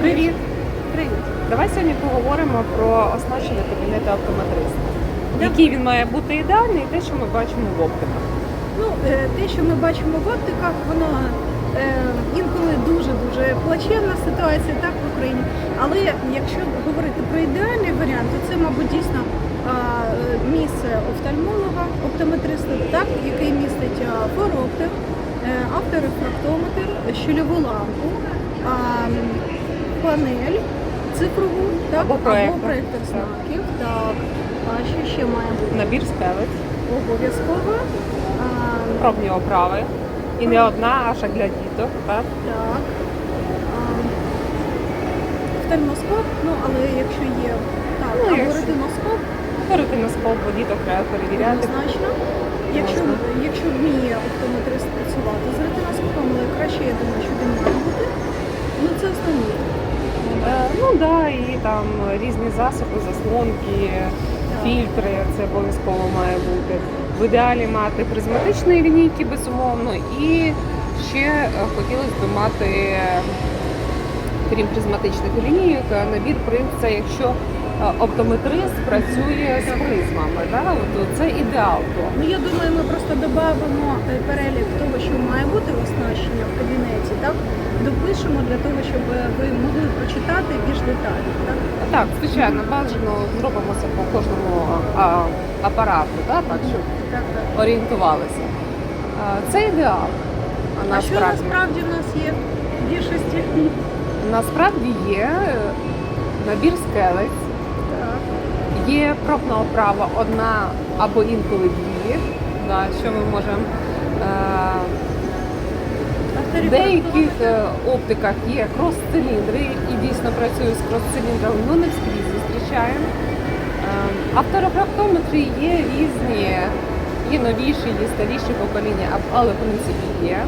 Привіт! Привіт. Давай сьогодні поговоримо про оснащення кабінету оптометриста. Да. Який він має бути ідеальний, і те, що ми бачимо в оптиках. Ну, е, те, що ми бачимо в оптиках, воно е, інколи дуже-дуже плачевна ситуація так в Україні. Але якщо говорити про ідеальний варіант, то це, мабуть, дійсно місце офтальмолога, оптометриста, так, який містить фороптик, е, авторефрактометр, щільову лампу, панель цифрову, так, Або проектор знаків. Так. А що ще має бути? Набір спелець, Обов'язково. А, пробні оправи. І не одна, а для діток. Так? так. А, Офтальмоскоп, ну але якщо є так, Ну, або якщо- ретиноскоп, Ретиноскоп, бо діток треба перевіряти. однозначно. Якщо, якщо вміє оптометрист працювати з ретиноскопом, але краще, я думаю, що він має бути. Ну це основні. Е, ну так, да, і там різні засоби, заслонки, фільтри, це обов'язково має бути. В ідеалі мати призматичні лінійки, безумовно, і ще е, хотілося б мати, е, крім призматичних лінійок, е, набір принца, якщо оптометрист працює з призмами. Да? От Це ідеал. Ну я думаю, ми просто додамо е, перелік того, що має бути в оснащенні в кабінеті, так? Допишемо для того, щоб ви могли прочитати більш детально. Так? Так, звичайно, бажано зробимо це по кожному а, апарату, да? так, щоб Так, так. орієнтувалися. А, Це ідеал. А А що насправді, в нас є в більшості? насправді є е, набір скелець, Так. Є пробна оправа одна або інколи дві, да, що ми можемо. Е, в деяких оптиках є крос-циліндри і дійсно працюють з крос-циліндрами, ну не скрізь зустрічаємо. Е, Авторефрактометри є різні, є новіші, є старіші покоління, але в принципі є.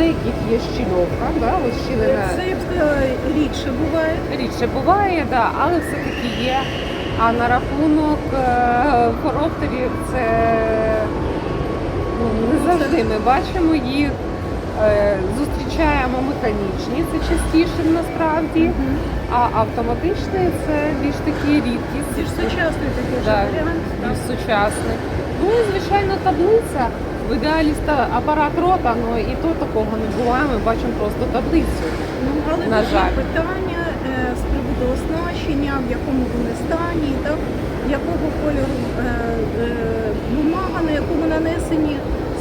Деяких є щільовка, да, ось щілина Це я б сказала, рідше буває. рідше буває, да, але все-таки є. А на рахунок е, хороптерів це ну, не завжди ми бачимо їх. Е, Зустрічаємо механічні, це частіше насправді, а автоматичні це більш такі рідкість. Ж сучасний такий Да, варіант. більш сучасний. Ну і звичайно таблиця. В ідеалі апарат рота, ну і то такого не буває. Ми бачимо просто таблицю. Ну, але На жаль. питання е, з приводу оснащення, в якому вони стані, так? якого кольору е, е, бумага, на якому нанесені,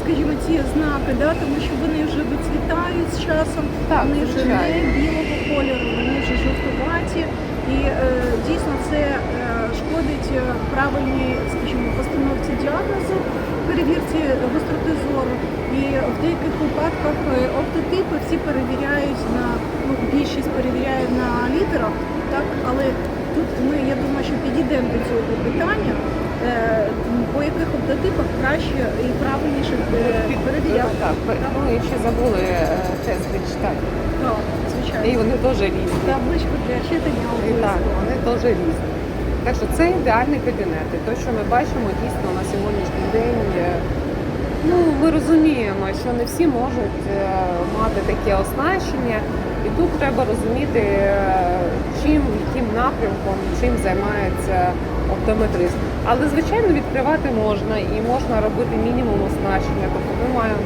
скажімо, ці знаки, да? тому що вони вже вицвітають з часом, Так, вони вже не білого кольору, вони вже жовтуваті. І е, дійсно це е, шкодить е, правильній, скажімо, постановці діагнозу, перевірці гостроти зору. І в деяких випадках е, оптотипи всі перевіряють на ну, більшість перевіряють на літерах, так але тут ми, я думаю, що підійдемо до цього питання, е, по яких оптотипах краще і правильніше е, перевіряти. Так, ну і ще забули е, тести читати. Так, звичайно. І вони теж різні. Табличку для читання так, вони теж різні. Так що це ідеальний кабінет. І те, що ми бачимо дійсно на сьогоднішній день. е, Ну, ми розуміємо, що не всі можуть мати таке оснащення, і тут треба розуміти, чим, яким напрямком, чим займається оптометрист. Але звичайно відкривати можна і можна робити мінімум оснащення. Тобто ми маємо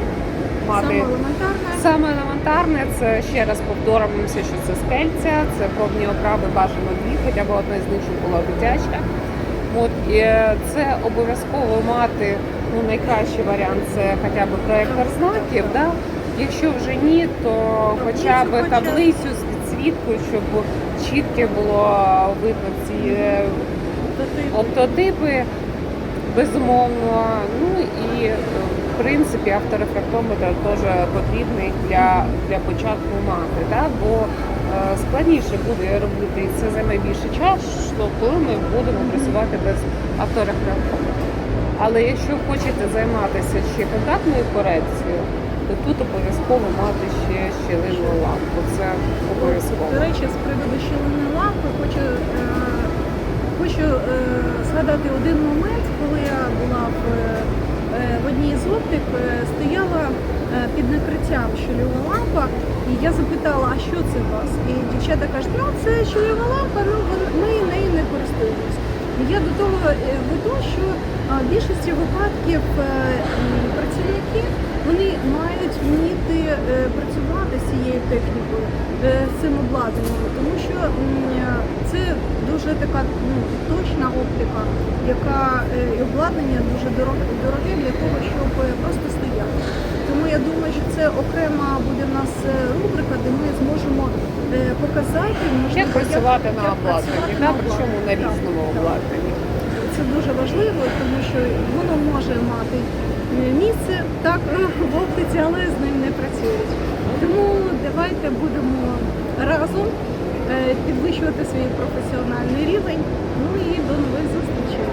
мати Саме елементарне. Саме елементарне це ще раз повторюємося, що це скельця, це пробні оправи бажано дві, хоча б одна з них була дитяча. От і е, це обов'язково мати ну, найкращий варіант це хоча б проектор знаків. Да? Якщо вже ні, то хоча б таблицю з підсвіткою, щоб чітке було видно ці е, Оптотипи. оптотипи, безумовно. Ну і е, в принципі авторефрактометр теж потрібний для, для початку мати, да? бо е, складніше буде робити і це займе більше часу, коли ми будемо працювати без авторефрактометра. Але якщо хочете займатися ще контактною корекцією, то тут обов'язково мати ще щілинну лампу. Це обов'язково. До речі, з приводу щілини лампи хочу, е, хочу е, згадати один момент, коли я була в, е, в одній з оптик, е, стояла е, під накриттям щольова лампа, І я запитала, а що це у вас? І дівчата кажуть, ну це щольова лампа, ну ми нею не користуємось. І Я до того е, веду, що в більшості випадків е, працівники вони мають вміти е, працювати з цією технікою, е, з цим обладнанням, тому що це дуже така ну, точна оптика, яка е, і обладнання дуже дороге, для того, щоб е, просто стояти. Тому я думаю, що це окрема буде в нас е, рубрика, де ми е, показати, можливо, Як працювати на як обладнанні, да, на причому на різному обладнанні. Це дуже важливо, тому що воно може мати е, місце так в оптиці, але з ним не працюють. Тому давайте будемо разом е, підвищувати свій професіональний рівень. Ну і до нових зустрічей.